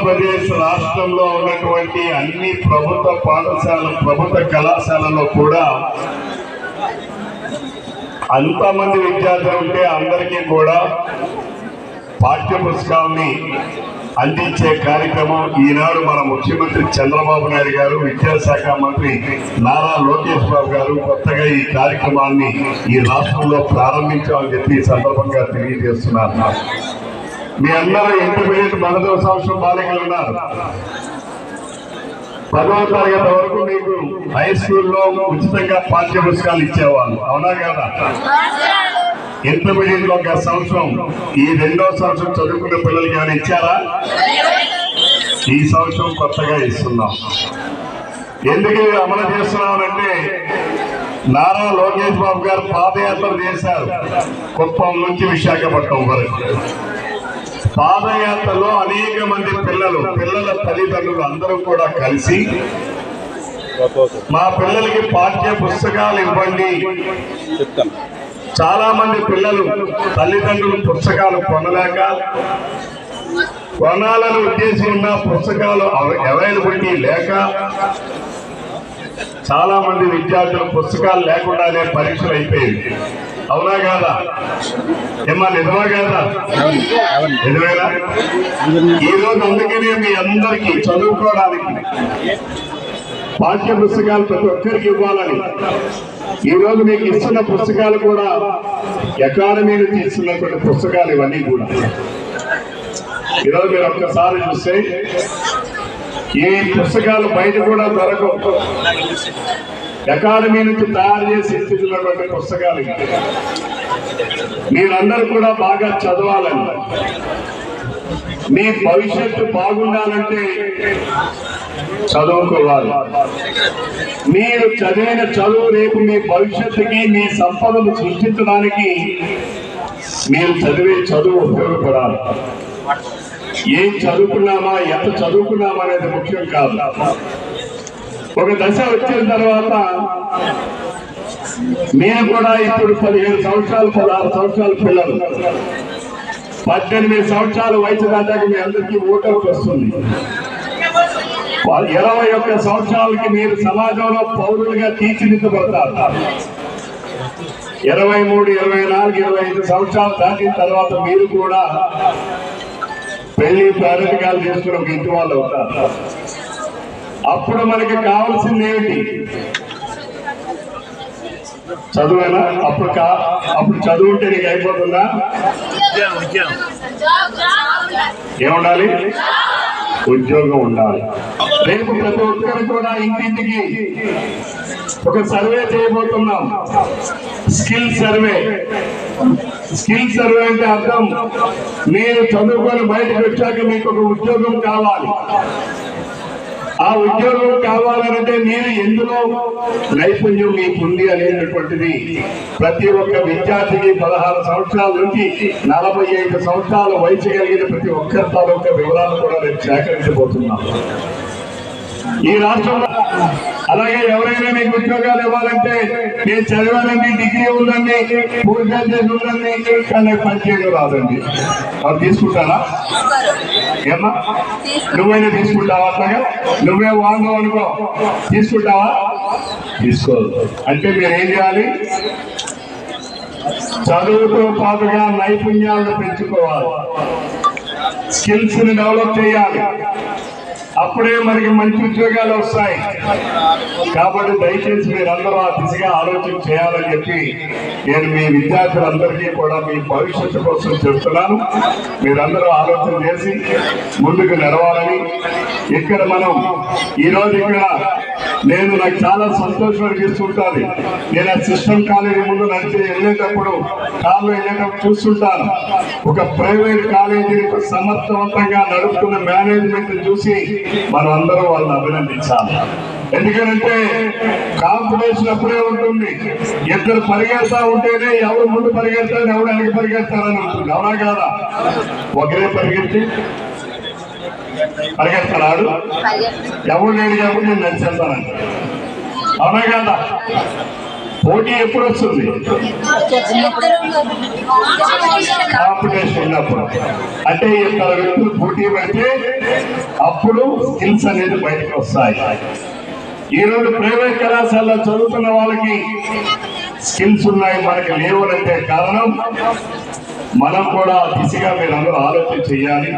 ఆంధ్రప్రదేశ్ రాష్ట్రంలో ఉన్నటువంటి అన్ని ప్రభుత్వ పాఠశాల ప్రభుత్వ కళాశాలలో కూడా అంతమంది విద్యార్థులు ఉంటే అందరికీ కూడా పాఠ్య పుస్తకాలని అందించే కార్యక్రమం ఈనాడు మన ముఖ్యమంత్రి చంద్రబాబు నాయుడు గారు విద్యాశాఖ మంత్రి నారా లోకేష్ బాబు గారు కొత్తగా ఈ కార్యక్రమాన్ని ఈ రాష్ట్రంలో ప్రారంభించామని చెప్పి సందర్భంగా తెలియజేస్తున్నారు మీ అందరూ ఇంటర్మీడియట్ మొదటి సంవత్సరం బాలికలు ఉన్నారు. పదవ తరగతి వరకు మీకు హై స్కూల్లో ఉచితంగా పాఠ్య పుస్తకాలు ఇచ్చేవాళ్ళు. అవునా కదా? ఇంటర్మీడియట్లో ఒక సంవత్సరం ఈ రెండో సంవత్సరం చదువుకున్న పిల్లలకి ఏమైనా ఇచ్చారా? ఈ సంవత్సరం కొత్తగా ఇస్తున్నాం. ఎందుకు అమలు చేస్తున్నామంటే నారా లోకేష్ బాబు గారు పాదయాత్ర చేశారు. కుప్పం నుంచి విశాఖపట్నం వరకు. పాదయాత్రలో అనేక మంది పిల్లలు పిల్లల తల్లిదండ్రులు అందరూ కూడా కలిసి మా పిల్లలకి పాఠ్య పుస్తకాలు ఇవ్వండి. చాలా మంది పిల్లలు తల్లిదండ్రులు పుస్తకాలు కొనలేక కొనాలని ఉద్దేశం ఉన్న పుస్తకాలు అవైలబిలిటీ లేక చాలా మంది విద్యార్థులు పుస్తకాలు లేకుండానే పరీక్షలు అయిపోయింది అవునా కాదా? ఏమా నిజమా కాదా? నిజమేనా? ఈ రోజు అందుకనే మీ అందరికీ చదువుకోవడానికి పాఠ్య పుస్తకాలు ప్రతి ఒక్కరికి ఇవ్వాలని. ఈ రోజు మీకు ఇస్తున్న పుస్తకాలు కూడా అకాడమీ నుంచి ఇస్తున్నటువంటి పుస్తకాలు ఇవన్నీ కూడా. ఈరోజు మీరు ఒక్కసారి చూస్తే ఈ పుస్తకాలు బయట కూడా దొరకవు. అకాడమీ నుంచి తయారు చేసి ఇస్తున్నటువంటి పుస్తకాలు మీరందరూ కూడా బాగా చదవాలని. మీ భవిష్యత్తు బాగుండాలంటే చదువుకోవాలి. మీరు చదివిన చదువు రేపు మీ భవిష్యత్తుకి మీ సంపదను సృష్టించడానికి మీరు చదివే చదువు ఉపయోగపడాలి. ఏం చదువుకున్నామా ఎంత చదువుకున్నామా అనేది ముఖ్యం కాదు. ఒక దశ వచ్చిన తర్వాత మేము కూడా ఇప్పుడు పదిహేను సంవత్సరాలు పదహారు సంవత్సరాలు పిల్లలు. పద్దెనిమిది సంవత్సరాల వయసు దాటాక మీ అందరికీ ఓటర్కి వస్తుంది. ఇరవై ఒక్క సంవత్సరాలకి మీరు సమాజంలో పౌరులుగా తీర్చిదిద్దబడతారు. ఇరవై మూడు ఇరవై నాలుగు ఇరవై ఐదు సంవత్సరాలు దాటిన తర్వాత మీరు కూడా పెళ్ళి ప్రారంభికాలు చేసుకుని ఒక ఇంటి వాళ్ళు అవుతారు. అప్పుడు మనకి కావాల్సింది ఏమిటి? చదువేనా? అప్పుడు కా అప్పుడు చదువు ఉంటే నీకు అయిపోతుందా? ఏముండాలి? ఉద్యోగం ఉండాలి. రేపు ప్రతి ఒక్కరు కూడా ఇంటింటికి ఒక సర్వే చేయబోతున్నాం. Skill survey. స్కిల్ సర్వే అంటే అర్థం మీరు చదువుకొని బయటకు వచ్చాక మీకు ఒక ఉద్యోగం కావాలి. ఆ ఉద్యోగం కావాలంటే నేను ఎందులో నైపుణ్యం మీకు ఉంది అనేటటువంటిది ప్రతి ఒక్క విద్యార్థికి పదహారు సంవత్సరాల నుంచి నలభై ఐదు సంవత్సరాల వయసు కలిగిన ప్రతి ఒక్కరి తాలూకా వివరాలు కూడా నేను సేకరించబోతున్నాను. ఈ రాష్ట్రంలో అలాగే ఎవరైనా మీకు ఉద్యోగాలు ఇవ్వాలంటే నేను చదివానండి డిగ్రీ ఉందండి పూర్తి చేసి ఉందండి కానీ పనిచేయడం రాదండి. అది తీసుకుంటారా? ఏమా నువ్వైనా తీసుకుంటావా అట్లాగా? నువ్వే వాంగో అనుకో. తీసుకుంటావా? తీసుకో అంటే మీరు ఏం చేయాలి? చదువుతో పాటుగా నైపుణ్యాలను పెంచుకోవాలి. స్కిల్స్ని డెవలప్ చేయాలి. అప్పుడే మనకి మంచి ఉద్యోగాలు వస్తాయి. కాబట్టి దయచేసి మీరందరూ ఆ దిశగా ఆలోచన చేయాలని చెప్పి నేను మీ విద్యార్థులందరికీ కూడా మీ భవిష్యత్తు కోసం చెప్తున్నాను. మీరందరూ ఆలోచన చేసి ముందుకు నడవాలని ఇక్కడ మనం ఈ ఇక్కడ నేను నాకు చాలా సంతోషం అనిపిస్తుంటుంది. నేను ఆ సిస్టమ్ కాలేజీ ముందు నడిచి వెళ్ళేటప్పుడు కాళ్ళు వెళ్ళేటప్పుడు చూస్తుంటాను. ఒక ప్రైవేట్ కాలేజీని సమర్థవంతంగా నడుపుతున్న మేనేజ్మెంట్ చూసి మనం అందరం వాళ్ళని అభినందించాలి. ఎందుకంటే కాంపిటీషన్ అప్పుడే ఉంటుంది. ఇద్దరు పరిగెడతా ఉంటేనే ఎవరు ముందు పరిగెడతారు ఎవరు వెనక పరిగెడతారని ఉంటుంది. అవునా కాదా? ఒకరే పరిగెత్తి పరిగెడతాడు ఎవరు లేడు కాబట్టి నేను నడిచేస్తానంట అవునా కదా? పోటీ ఎప్పుడు వస్తుంది? కాంపిటీషన్ ఉన్నప్పుడు. అంటే ఇద్దరు వ్యక్తులు పోటీ పడితే అప్పుడు స్కిల్స్ అనేది బయటకు వస్తాయి. ఈ రోజు ప్రైవేట్ కళాశాలలో చదువుతున్న వాళ్ళకి స్కిల్స్ ఉన్నాయి మనకి లేవు అంటే కారణం మనం కూడా దిశగా మీరు అందరూ ఆలోచన చేయాలి.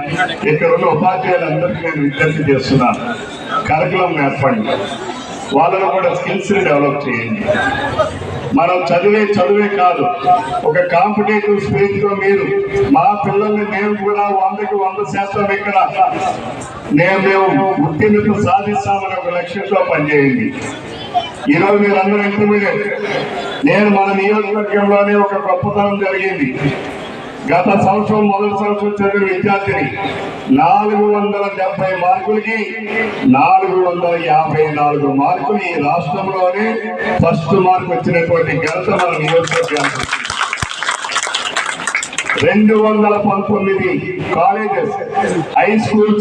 ఇక్కడ ఉన్న ఉపాధ్యాయులందరికీ నేను విజ్ఞప్తి చేస్తున్నాను. కరికులం నేర్పండి. వాళ్ళను కూడా స్కిల్స్ని డెవలప్ చేయండి. మనం చదివే చదివే కాదు ఒక కాంపిటేటివ్ స్పేస్ మీరు మా పిల్లల్ని మేము కూడా వందకి వంద శాతం ఇక్కడ నేను మేము ఉత్తీర్ణత సాధిస్తామని ఒక లక్ష్యంతో పనిచేయండి. ఈ రోజు మీరు అందరూ ఇంటర్మీడియట్ నేను మన నియోజకవర్గంలోనే ఒక గొప్పతనం జరిగింది. గత సంవత్సరం మొదటి సంవత్సరం చదివిన విద్యార్థిని నాలుగు వందల డెబ్బై మార్కులకి నాలుగు వందల యాభై నాలుగు మార్కులు ఈ రాష్ట్రంలోనే ఫస్ట్ మార్క్ వచ్చినటువంటి ఘనత మన నియోజకవర్గానికి రెండు వందల పంతొమ్మిది కాలేజెస్ హై స్కూల్స్